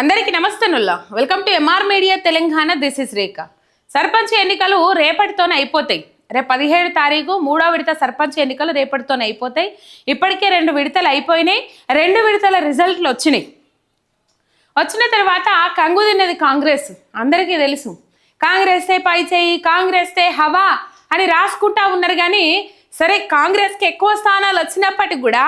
అందరికీ నమస్తేనుల్లా welcome to MR media Telangana. This is Rekha sarpanch ఎన్నికలు రేపటితోనే అయిపోతాయి. రేపు పదిహేడు తారీఖు మూడో విడత సర్పంచ్ ఎన్నికలు రేపటితోనే అయిపోతాయి. ఇప్పటికే రెండు విడతలు అయిపోయినాయి. రెండు విడతల రిజల్ట్లు వచ్చినాయి. వచ్చిన తర్వాత కంగు తిన్నది కాంగ్రెస్. అందరికీ తెలుసు. కాంగ్రెస్తే పై చేయి కాంగ్రెస్తే హవా అని రాసుకుంటా ఉన్నారు కానీ సరే కాంగ్రెస్కి ఎక్కువ స్థానాలు వచ్చినప్పటికి కూడా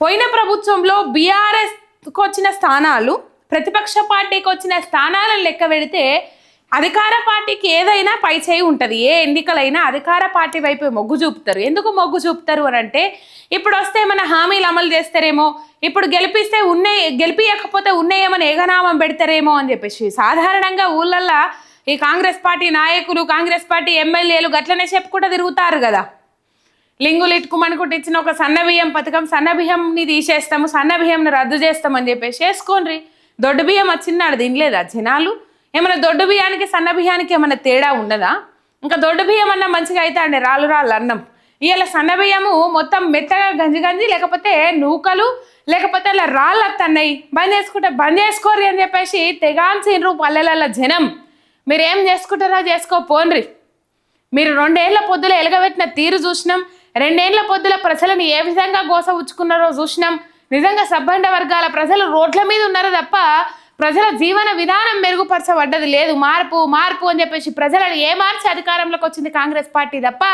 పోయిన ప్రభుత్వంలో బీఆర్ఎస్కి వచ్చిన స్థానాలు ప్రతిపక్ష పార్టీకి వచ్చిన స్థానాలను లెక్క పెడితే అధికార పార్టీకి ఏదైనా పై చేయి ఉంటుంది. ఏ ఎన్నికలైనా అధికార పార్టీ వైపు మొగ్గు చూపుతారు. ఎందుకు మొగ్గు చూపుతారు అని అంటే ఇప్పుడు వస్తే మన హామీలు అమలు చేస్తారేమో ఇప్పుడు గెలిపిస్తే ఉన్నాయి గెలిపియకపోతే ఉన్నాయేమని ఏగనామం పెడతారేమో అని చెప్పేసి సాధారణంగా ఊళ్ళల్లో ఈ కాంగ్రెస్ పార్టీ నాయకులు కాంగ్రెస్ పార్టీ ఎమ్మెల్యేలు గట్లనే చెప్పుకుంటూ తిరుగుతారు కదా. లింగులు ఇట్టుకుమనుకుంటే ఇచ్చిన ఒక సన్న బియ్యం పథకం సన్న బియ్యంని తీసేస్తాము సన్న బియ్యంని రద్దు చేస్తామని చెప్పేసి చేసుకోండి దొడ్డు బియ్యం వచ్చినాడు తినలేదా జనాలు? ఏమైనా దొడ్డు బియ్యానికి సన్న బియ్యానికి ఏమైనా తేడా ఉండదా? ఇంకా దొడ్డు బియ్యం అన్నం మంచిగా అయితే అండి రాళ్ళు రాళ్ళు అన్నం. ఇవాళ సన్న బియ్యము మొత్తం మెత్తగా గంజి గంజి లేకపోతే నూకలు లేకపోతే అలా రాళ్ళు వస్తున్నాయి బంద్ చేసుకుంటే బంద్ చేసుకోర్రి అని చెప్పేసి తెగాంచిండ్రు పల్లెలల్లో జనం. మీరు ఏం చేసుకుంటారో చేసుకో పోన్రి మీరు రెండేళ్ళ పొద్దుల ఎలగబెట్టిన తీరు చూసినాం. రెండేళ్ళ పొద్దుల ప్రజలను ఏ విధంగా గోస ఉచ్చుకున్నారో చూసినాం. నిజంగా సబ్బండ వర్గాల ప్రజలు రోడ్ల మీద ఉన్నారు తప్ప ప్రజల జీవన విధానం మెరుగుపరచబడ్డది లేదు. మార్పు మార్పు అని చెప్పేసి ప్రజలను ఏ మార్చి అధికారంలోకి వచ్చింది కాంగ్రెస్ పార్టీ తప్ప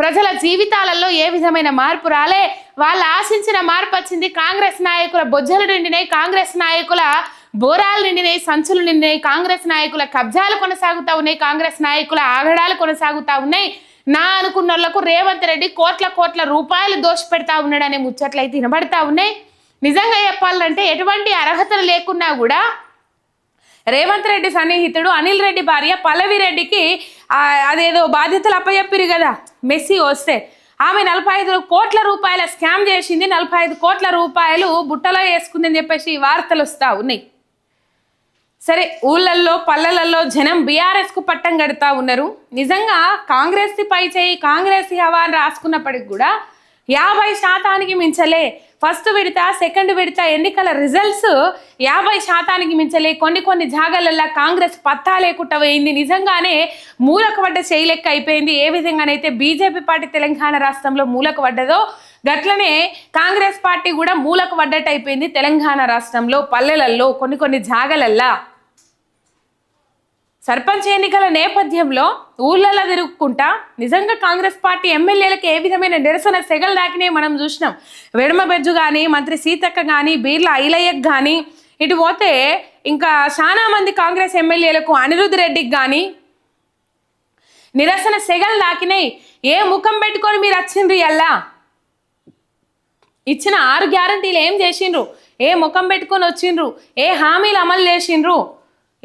ప్రజల జీవితాలలో ఏ విధమైన మార్పు రాలే. వాళ్ళు ఆశించిన మార్పు వచ్చింది కాంగ్రెస్ నాయకుల బొజ్జలు నిండినాయి కాంగ్రెస్ నాయకుల బోరాలు నిండినాయి సంచులు నిండినాయి కాంగ్రెస్ నాయకుల కబ్జాలు కొనసాగుతూ ఉన్నాయి కాంగ్రెస్ నాయకుల ఆగడాలు కొనసాగుతా ఉన్నాయి. నా అనుకున్న రేవంత్ రెడ్డి కోట్ల కోట్ల రూపాయలు దోషపెడతా ఉన్నాడనే ముచ్చట్లయితే వినబడతా ఉన్నాయి. నిజంగా చెప్పాలంటే ఎటువంటి అర్హతలు లేకున్నా కూడా రేవంత్ రెడ్డి సన్నిహితుడు అనిల్ రెడ్డి భార్య పల్లవి రెడ్డికి అదేదో బాధ్యతలు అప్పచెప్పిరు కదా. మెస్సీ వస్తే. ఆమె నలభై ఐదు కోట్ల రూపాయల స్కామ్ చేసింది. నలభై ఐదు కోట్ల రూపాయలు బుట్టలో వేసుకుందని చెప్పేసి వార్తలు వస్తా ఉన్నాయి. సరే ఊళ్ళల్లో పల్లెలలో జనం బీఆర్ఎస్కు పట్టం కడతా ఉన్నారు. నిజంగా కాంగ్రెస్ పై చేయి కాంగ్రెస్ హవా అని రాసుకున్నప్పటికి కూడా యాభై శాతానికి మించలే. ఫస్ట్ విడత సెకండ్ విడత ఎన్నికల రిజల్ట్స్ యాభై శాతానికి మించలే. కొన్ని కొన్ని జాగాలల్లో కాంగ్రెస్ పత్తా లేకుండా పోయింది నిజంగానే మూలకవడ్డ పడ్డ చేయలెక్క అయిపోయింది. ఏ విధంగానైతే బీజేపీ పార్టీ తెలంగాణ రాష్ట్రంలో మూలకవడ్డదో గట్లనే కాంగ్రెస్ పార్టీ కూడా మూలకు పడ్డట్టు అయిపోయింది తెలంగాణ రాష్ట్రంలో పల్లెలల్లో కొన్ని కొన్ని జాగలల్లా. సర్పంచ్ ఎన్నికల నేపథ్యంలో ఊళ్ళల్లో తిరుగుకుంటా నిజంగా కాంగ్రెస్ పార్టీ ఎమ్మెల్యేలకు ఏ విధమైన నిరసన సెగలు దాకినే మనం చూసినాం. వెడమ బెజ్జు కానీ మంత్రి సీతక్క కానీ బీర్ల ఐలయ్యకు కానీ ఇటు పోతే ఇంకా చాలా మంది కాంగ్రెస్ ఎమ్మెల్యేలకు అనిరుద్ రెడ్డికి కానీ నిరసన సెగలు దాకినాయి. ఏ ముఖం పెట్టుకొని మీరు వచ్చిండ్రు అల్లా? ఇచ్చిన ఆరు గ్యారంటీలు ఏం చేసిండ్రు? ఏ ముఖం పెట్టుకొని వచ్చిండ్రు? ఏ హామీలు అమలు చేసిండ్రు?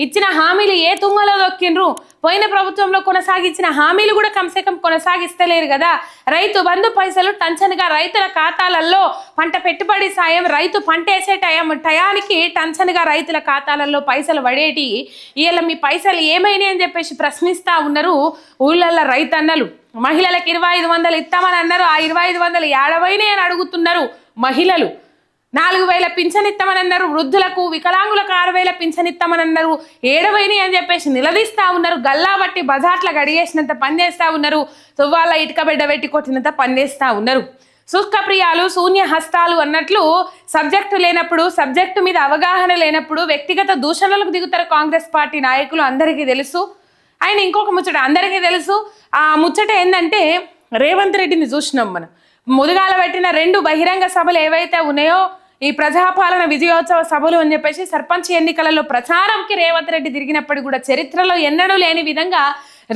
ఇచ్చిన హామీలు ఏ తుంగలో దొక్కిండ్రు? పోయిన ప్రభుత్వంలో కొనసాగించిన హామీలు కూడా కమ్సే కం కొనసాగిస్తలేరు కదా. రైతు బంధు పైసలు టంచన్గా రైతుల ఖాతాలలో పంట పెట్టుబడి సాయం రైతు పంట వేసే టయం టయానికి టంచన్గా రైతుల ఖాతాలలో పైసలు పడేటి? వీళ్ళ మీ పైసలు ఏమైనాయి అని చెప్పేసి ప్రశ్నిస్తూ ఉన్నారు ఊళ్ళల్లో రైతన్నలు. మహిళలకు ఇరవై ఐదు వందలు ఇస్తామని అన్నారు. ఆ ఇరవై ఐదు వందలు ఏడవైనాయి అని అడుగుతున్నారు మహిళలు. నాలుగు వేల పింఛన్ ఇస్తామని అన్నారు వృద్ధులకు వికలాంగులకు ఆరు వేల పింఛన్ ఇస్తామని అన్నారు ఏడవైని అని చెప్పేసి నిలదీస్తా ఉన్నారు గల్లా బట్టి బజార్ల గడిగేసినంత పని చేస్తూ ఉన్నారు తువ్వాల ఇటుక బిడ్డ పెట్టి కొట్టినంత పని చేస్తా ఉన్నారు. శుష్కప్రియాలు శూన్య హస్తాలు అన్నట్లు సబ్జెక్టు లేనప్పుడు సబ్జెక్టు మీద అవగాహన లేనప్పుడు వ్యక్తిగత దూషణలకు దిగుతారు కాంగ్రెస్ పార్టీ నాయకులు అందరికీ తెలుసు. ఆయన ఇంకొక ముచ్చట అందరికీ తెలుసు. ఆ ముచ్చట ఏంటంటే రేవంత్ రెడ్డిని చూసినాం మనం. ముదుగాల పెట్టిన రెండు బహిరంగ సభలు ఏవైతే ఉన్నాయో ఈ ప్రజాపాలన విజయోత్సవ సభలు అని చెప్పేసి సర్పంచ్ ఎన్నికలలో ప్రచారంకి రేవంత్ రెడ్డి తిరిగినప్పటికి కూడా చరిత్రలో ఎన్నడూ లేని విధంగా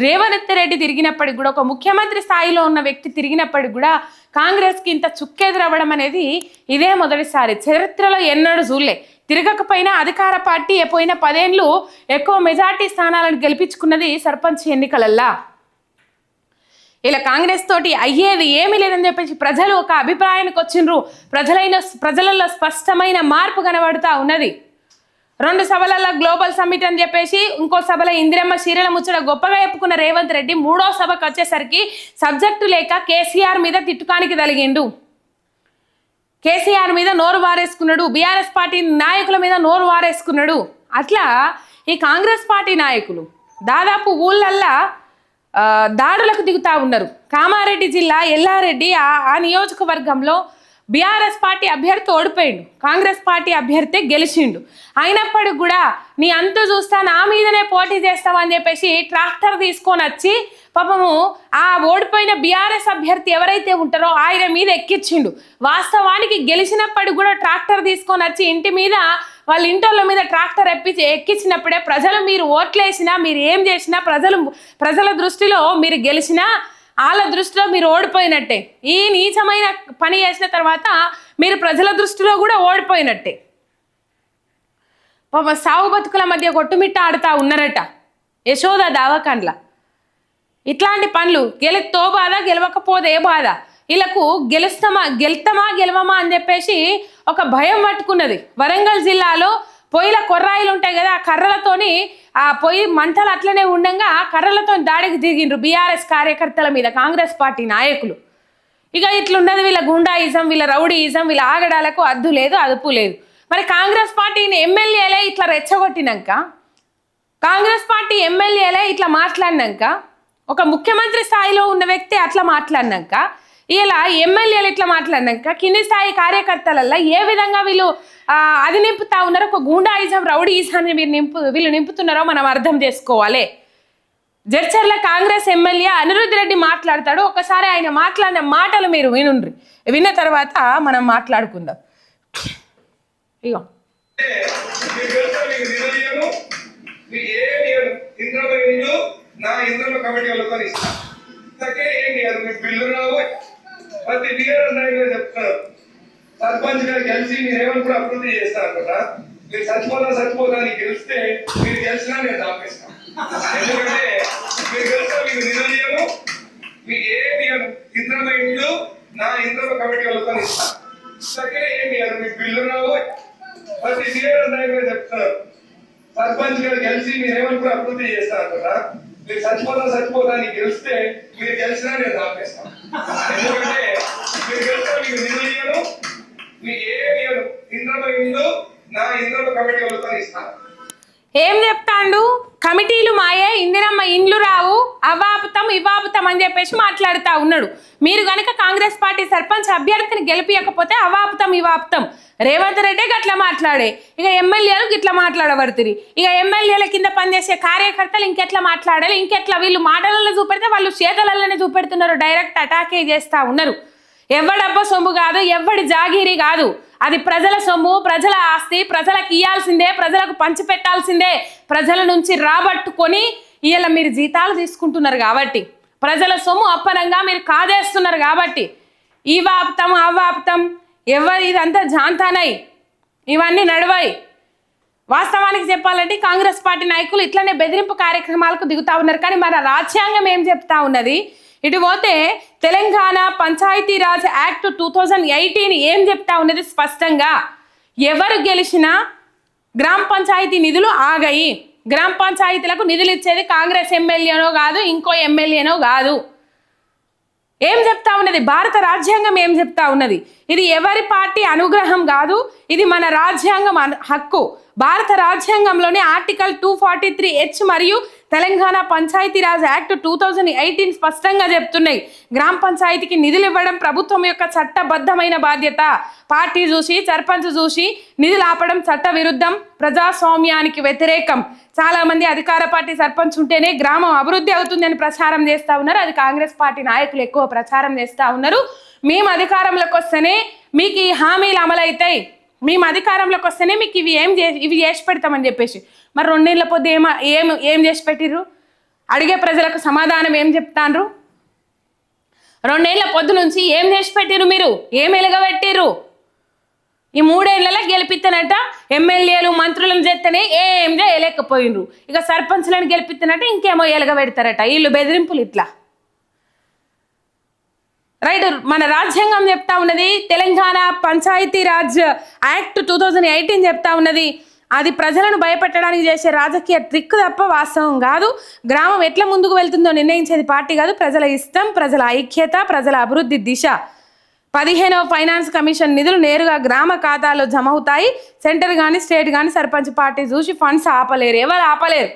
రేవంత్ రెడ్డి తిరిగినప్పటికి కూడా ఒక ముఖ్యమంత్రి స్థాయిలో ఉన్న వ్యక్తి తిరిగినప్పటికి కూడా కాంగ్రెస్కి ఇంత చుక్కెదురవ్వడం అనేది ఇదే మొదటిసారి. చరిత్రలో ఎన్నడూ చూడలే. తిరగకపోయినా అధికార పార్టీ పోయిన పదేళ్ళు ఎక్కువ మెజార్టీ స్థానాలను గెలిపించుకున్నది సర్పంచ్ ఎన్నికలల్లా. ఇలా కాంగ్రెస్ తోటి అయ్యేది ఏమీ లేదని చెప్పేసి ప్రజలు ఒక అభిప్రాయానికి వచ్చిండ్రు. ప్రజలైన ప్రజలలో స్పష్టమైన మార్పు కనబడుతూ ఉన్నది. రెండు సభలలో గ్లోబల్ సమ్మిట్ అని చెప్పేసి ఇంకో సభలో ఇందిరమ్మ చీరల ముచ్చట గొప్పగా చెప్పుకున్న రేవంత్ రెడ్డి మూడో సభకు వచ్చేసరికి సబ్జెక్టు లేక కేసీఆర్ మీద తిట్టుకానికి తలిగిండు. కేసీఆర్ మీద నోరు వారేసుకున్నాడు. బీఆర్ఎస్ పార్టీ నాయకుల మీద నోరు వారేసుకున్నాడు. అట్లా ఈ కాంగ్రెస్ పార్టీ నాయకులు దాదాపు ఊళ్ళల్లా దాడులకు దిగుతా ఉన్నారు. కామారెడ్డి జిల్లా ఎల్లారెడ్డి ఆ ఆ నియోజకవర్గంలో బీఆర్ఎస్ పార్టీ అభ్యర్థి ఓడిపోయిండు. కాంగ్రెస్ పార్టీ అభ్యర్థి గెలిచిండు. అయినప్పటికి కూడా నీ అంతు చూస్తా నా మీదనే పోటీ చేస్తామని చెప్పేసి ట్రాక్టర్ తీసుకొని వచ్చి పాపము ఆ ఓడిపోయిన బీఆర్ఎస్ అభ్యర్థి ఎవరైతే ఉంటారో ఆయన మీద ఎక్కించిండు. వాస్తవానికి గెలిచినప్పటికి కూడా ట్రాక్టర్ తీసుకొని వచ్చి ఇంటి మీద వాళ్ళ ఇంటోళ్ళ మీద ట్రాక్టర్ ఎప్పించి ఎక్కించినప్పుడే ప్రజలు మీరు ఓట్లేసినా మీరు ఏం చేసినా ప్రజలు ప్రజల దృష్టిలో మీరు గెలిచినా వాళ్ళ దృష్టిలో మీరు ఓడిపోయినట్టే. ఈ నీచమైన పని చేసిన తర్వాత మీరు ప్రజల దృష్టిలో కూడా ఓడిపోయినట్టే. పాప సాగు బతుకుల మధ్య కొట్టుమిట్ట ఆడుతా ఉన్నారట యశోద దావకండ్ల. ఇట్లాంటి పనులు గెలితో బాధ గెలవకపోతే బాధ? వీళ్ళకు గెలుస్తామా గెలుతామా గెలవమా అని చెప్పేసి ఒక భయం పట్టుకున్నది. వరంగల్ జిల్లాలో పొయ్యిల కొర్రాయిలు ఉంటాయి కదా ఆ కర్రలతోని ఆ పొయ్యి మంటలు అట్లనే ఉండగా ఆ కర్రలతో దాడికి దిగిండ్రు బీఆర్ఎస్ కార్యకర్తల మీద కాంగ్రెస్ పార్టీ నాయకులు. ఇక ఇట్లున్నది వీళ్ళ గుండాయిజం వీళ్ళ రౌడీయిజం వీళ్ళ ఆగడాలకు అద్దు లేదు అదుపు లేదు. మరి కాంగ్రెస్ పార్టీని ఎమ్మెల్యేలే ఇట్లా రెచ్చగొట్టినాక కాంగ్రెస్ పార్టీ ఎమ్మెల్యేలే ఇట్లా మాట్లాడినాక ఒక ముఖ్యమంత్రి స్థాయిలో ఉన్న వ్యక్తి అట్లా మాట్లాడినాక ఇలా ఎమ్మెల్యేలు ఇట్లా మాట్లాడినాక కింది స్థాయి కార్యకర్తలల్లో ఏ విధంగా వీళ్ళు అది నింపుతా ఉన్నారో ఒక గూండాయిజం రౌడీయిజాన్ని వీళ్ళు నింపు వీళ్ళు నింపుతున్నారో మనం అర్థం చేసుకోవాలి జడ్చర్ల కాంగ్రెస్ ఎమ్మెల్యే అనిరుద్ధ్ రెడ్డి మాట్లాడతాడు ఒకసారి ఆయన మాట్లాడిన మాటలు మీరు వినుండ్రి విన్న తర్వాత మనం మాట్లాడుకుందాం ఇగో ఇంద్రమ నా ఇంద్రమ కమిటీ వాళ్ళతో ఇస్తాను ఇంతకే ఏం ఇయ్యను మీకు బిల్లు రావు ప్రతి టీఆర్ఎస్ నాయకులు చెప్తున్నారు. సర్పంచ్ గారు గెలిచి మీరేమని కూడా అభివృద్ధి చేస్తారు అనమాట మీరు చచ్చిపోతా చచ్చిపోతా అని గెలిస్తే మీరు గెలిచినా నేను దాపేస్తాను ఎందుకంటే మీరు గెలిస్తే మీకు నిలదీయను మీకు ఏం ఇయ్యను ఇంద్రమ ఇండ్లు నా ఇంద్రమ కమిటీ వాళ్ళతో ఇస్తాను ఇంతకే ఏం ఇయ్యను మీకు బిల్లు రావు ప్రతి టీఆర్ఎస్ నాయకులు చెప్తున్నారు. సర్పంచ్ గారు గెలిచి మీరు కూడా అభివృద్ధి చేస్తారు అనమాట మీరు చచ్చిపోతా చచ్చిపోతా నీకు తెలిస్తే మీరు తెలిసినా నేను ఆపేస్తాను ఎందుకంటే మీరు గెలిస్తే మీకు నిలదీయను మీకు ఏమి ఇయ్యను. ఇంద్రమ ఇందు నా ఇంద్రమ కమిటీ వాళ్ళతో ఇస్తాను. ఏం చెప్తాండు? కమిటీలు మాయే ఇందిరమ్మ ఇండ్లు రావు అవాపుతం ఇవాపుతం అని చెప్పేసి మాట్లాడుతూ ఉన్నాడు. మీరు గనక కాంగ్రెస్ పార్టీ సర్పంచ్ అభ్యర్థిని గెలిపియకపోతే అవాపుతం ఇవాపుతం రేవంత్ రెడ్డి గట్లా మాట్లాడే. ఇక ఎమ్మెల్యేలు గిట్లా మాట్లాడబడుతుంది ఇక ఎమ్మెల్యేల కింద పనిచేసే కార్యకర్తలు ఇంకెట్లా మాట్లాడాలి? ఇంకెట్లా వీళ్ళు మాటలలో చూపెడితే వాళ్ళు చేతలలోనే చూపెడుతున్నారు. డైరెక్ట్ అటాకే చేస్తూ ఉన్నారు. ఎవడబ్బ సొమ్ము కాదు ఎవడి జాగిరి కాదు. అది ప్రజల సొమ్ము ప్రజల ఆస్తి ప్రజలకు ఇవ్వాల్సిందే ప్రజలకు పంచిపెట్టాల్సిందే ప్రజల నుంచి రాబట్టుకొని ఇవాళ మీరు జీతాలు తీసుకుంటున్నారు కాబట్టి ప్రజల సొమ్ము అప్పనంగా మీరు కాదేస్తున్నారు కాబట్టి ఈ వాపుతాం ఆ ఎవరు ఇదంతా జాంతానై ఇవన్నీ నడవాయి వాస్తవానికి చెప్పాలంటే కాంగ్రెస్ పార్టీ నాయకులు ఇట్లనే బెదిరింపు కార్యక్రమాలకు దిగుతా ఉన్నారు. కానీ మన రాజ్యాంగం ఏం చెప్తా ఉన్నది? ఇటు పోతే Telangana Panchayati Raj act two thousand eighteen ఏం చెప్తా ఉన్నది స్పష్టంగా? ఎవరు గెలిచినా గ్రామ పంచాయతీ నిధులు ఆగాయి. గ్రామ పంచాయతీలకు నిధులు ఇచ్చేది కాంగ్రెస్ ఎమ్మెల్యేనో కాదు ఇంకో ఎమ్మెల్యేనో కాదు. ఏం చెప్తా ఉన్నది? భారత రాజ్యాంగం ఏం చెప్తా ఉన్నది? ఇది ఎవరి పార్టీ అనుగ్రహం కాదు ఇది మన రాజ్యాంగం హక్కు. భారత రాజ్యాంగంలోని article two forty three H మరియు Telangana Panchayati Raj act two thousand eighteen స్పష్టంగా చెప్తున్నాయి. గ్రామ పంచాయతీకి నిధులు ఇవ్వడం ప్రభుత్వం యొక్క చట్టబద్ధమైన బాధ్యత. పార్టీ చూసి సర్పంచ్ చూసి నిధులు ఆపడం చట్ట విరుద్ధం ప్రజాస్వామ్యానికి వ్యతిరేకం. చాలామంది అధికార పార్టీ సర్పంచ్ ఉంటేనే గ్రామం అభివృద్ధి అవుతుందని ప్రచారం చేస్తా ఉన్నారు. అది కాంగ్రెస్ పార్టీ నాయకులు ఎక్కువ ప్రచారం చేస్తూ ఉన్నారు. మేము అధికారంలోకి వస్తేనే మీకు ఈ హామీలు అమలవుతాయి. మేము అధికారంలోకి వస్తేనే మీకు ఇవి ఏం చే ఇవి చేసి పెడతామని చెప్పేసి. మరి రెండేళ్ళ పొద్దు ఏమ ఏం ఏం చేసి పెట్టిర్రు? అడిగే ప్రజలకు సమాధానం ఏం చెప్తాండ్రు? రెండేళ్ళ పొద్దు నుంచి ఏం చేసి పెట్టిరు మీరు? ఏం ఎలగబెట్టిర్రు? ఈ మూడేళ్ళలో గెలిపిస్తానట ఎమ్మెల్యేలు మంత్రులను చేస్తేనే ఏం చేయలేకపోయినరు ఇక సర్పంచ్లను గెలిపిస్తానట ఇంకేమో ఎలగబెడతారట. వీళ్ళు బెదిరింపులు ఇట్లా. రైట్ మన రాజ్యాంగం చెప్తా ఉన్నది Telangana Panchayati Raj act two thousand eighteen చెప్తా ఉన్నది. అది ప్రజలను భయపెట్టడానికి చేసే రాజకీయ ట్రిక్ తప్ప వాస్తవం కాదు. గ్రామం ఎట్లా ముందుకు వెళ్తుందో నిర్ణయించేది పార్టీ కాదు ప్రజల ఇష్టం ప్రజల ఐక్యత ప్రజల అభివృద్ధి దిశ. పదిహేనవ ఫైనాన్స్ కమిషన్ నిధులు నేరుగా గ్రామ ఖాతాలో జమ అవుతాయి. సెంటర్ కానీ స్టేట్ కానీ సర్పంచ్ పార్టీ చూసి ఫండ్స్ ఆపలేరు ఎవరు ఆపలేరు.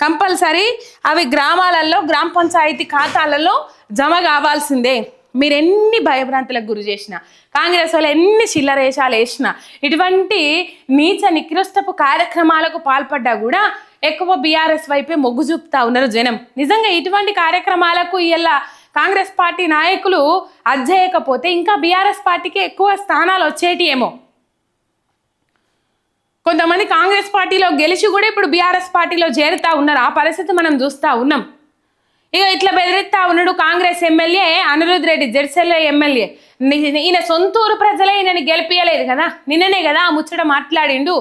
కంపల్సరీ అవి గ్రామాలలో గ్రామ పంచాయతీ ఖాతాలలో జమ కావాల్సిందే. మీరు ఎన్ని భయభ్రాంతులకు గురి చేసినా కాంగ్రెస్ వాళ్ళు ఎన్ని చిల్లరేషాలు వేసినా ఇటువంటి నీచ నికృష్టపు కార్యక్రమాలకు పాల్పడ్డా కూడా ఎక్కువ బీఆర్ఎస్ వైపే మొగ్గు చూపుతా ఉన్నారు జనం. నిజంగా ఇటువంటి కార్యక్రమాలకు ఇలా కాంగ్రెస్ పార్టీ నాయకులు అజ్జేయకపోతే ఇంకా బీఆర్ఎస్ పార్టీకి ఎక్కువ స్థానాలు వచ్చేటి ఏమో. కొంతమంది కాంగ్రెస్ పార్టీలో గెలిచి కూడా ఇప్పుడు బీఆర్ఎస్ పార్టీలో చేరుతా ఉన్నారు. ఆ పరిస్థితి మనం చూస్తూ ఉన్నాం. ఇక ఇట్లా బెదిరిస్తా ఉన్నాడు కాంగ్రెస్ ఎమ్మెల్యే అనిరుద్ రెడ్డి జెడ్సెల్ ఎమ్మెల్యే. ఈయన ఈయన సొంతూరు ప్రజలే ఈయనని గెలిపియలేదు కదా? నిన్ననే కదా ఆ ముచ్చట మాట్లాడిండు.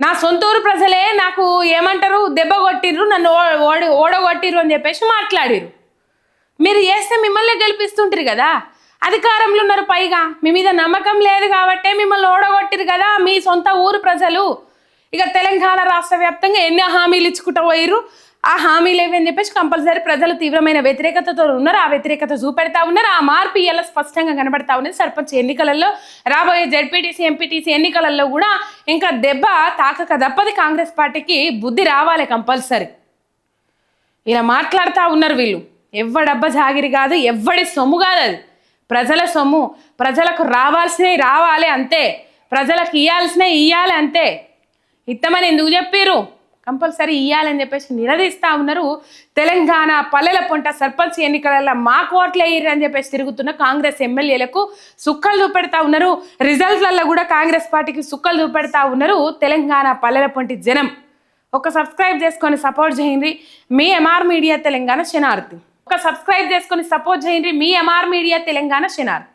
నా సొంత ఊరు ప్రజలే నాకు ఏమంటారు? దెబ్బ కొట్టిర్రు నన్ను ఓ- ఓడగొట్టిర్రు అని చెప్పేసి మాట్లాడిరు మీరు చేస్తే మిమ్మల్ని గెలిపిస్తుంటారు కదా? అధికారంలో ఉన్నారు పైగా. మీ మీద నమ్మకం లేదు కాబట్టే మిమ్మల్ని ఓడగొట్టిరు కదా మీ సొంత ఊరు ప్రజలు. ఇక తెలంగాణ రాష్ట్ర వ్యాప్తంగా ఎన్ని హామీలు ఇచ్చుకుంటూ పోయిరు ఆ హామీలు లేవని చెప్పేసి కంపల్సరీ ప్రజలు తీవ్రమైన వ్యతిరేకతతో ఉన్నారు. ఆ వ్యతిరేకత చూపెడతా ఉన్నారు. ఆ మార్పు ఇలా స్పష్టంగా కనబడతా ఉన్నది. సర్పంచ్ ఎన్నికలలో రాబోయే జడ్పీటీసీ ఎంపీటీసీ ఎన్నికలలో కూడా ఇంకా దెబ్బ తాకక తప్పది. కాంగ్రెస్ పార్టీకి బుద్ధి రావాలి కంపల్సరీ. ఇలా మాట్లాడుతూ ఉన్నారు వీళ్ళు. ఎవ్వడబ్బ జాగిరి కాదు ఎవ్వడి సొమ్ము కాదు అది. ప్రజల సొమ్ము ప్రజలకు రావాల్సినవి రావాలి అంతే. ప్రజలకు ఇవ్వాల్సినవి ఇవ్వాలి అంతే. ఇత్తమని ఎందుకు చెప్పారు కంపల్సరీ ఇవ్వాలని చెప్పేసి నిలదీస్తా ఉన్నారు. తెలంగాణ పల్లెల పొంట సర్పంచ్ ఎన్నికలలో మా ఓట్లు వేయరు అని చెప్పేసి తిరుగుతున్న కాంగ్రెస్ ఎమ్మెల్యేలకు సుక్కలు చూపెడతా ఉన్నారు. రిజల్ట్లలో కూడా కాంగ్రెస్ పార్టీకి సుక్కలు చూపెడతా ఉన్నారు. తెలంగాణ పల్లెల పొంటి జనం. ఒక సబ్స్క్రైబ్ చేసుకొని సపోర్ట్ చేయండి. మీ ఎంఆర్ మీడియా తెలంగాణ శనార్థి ఒక సబ్స్క్రైబ్ చేసుకొని సపోర్ట్ చేయండి. మీ ఎంఆర్ మీడియా తెలంగాణ శనార్థి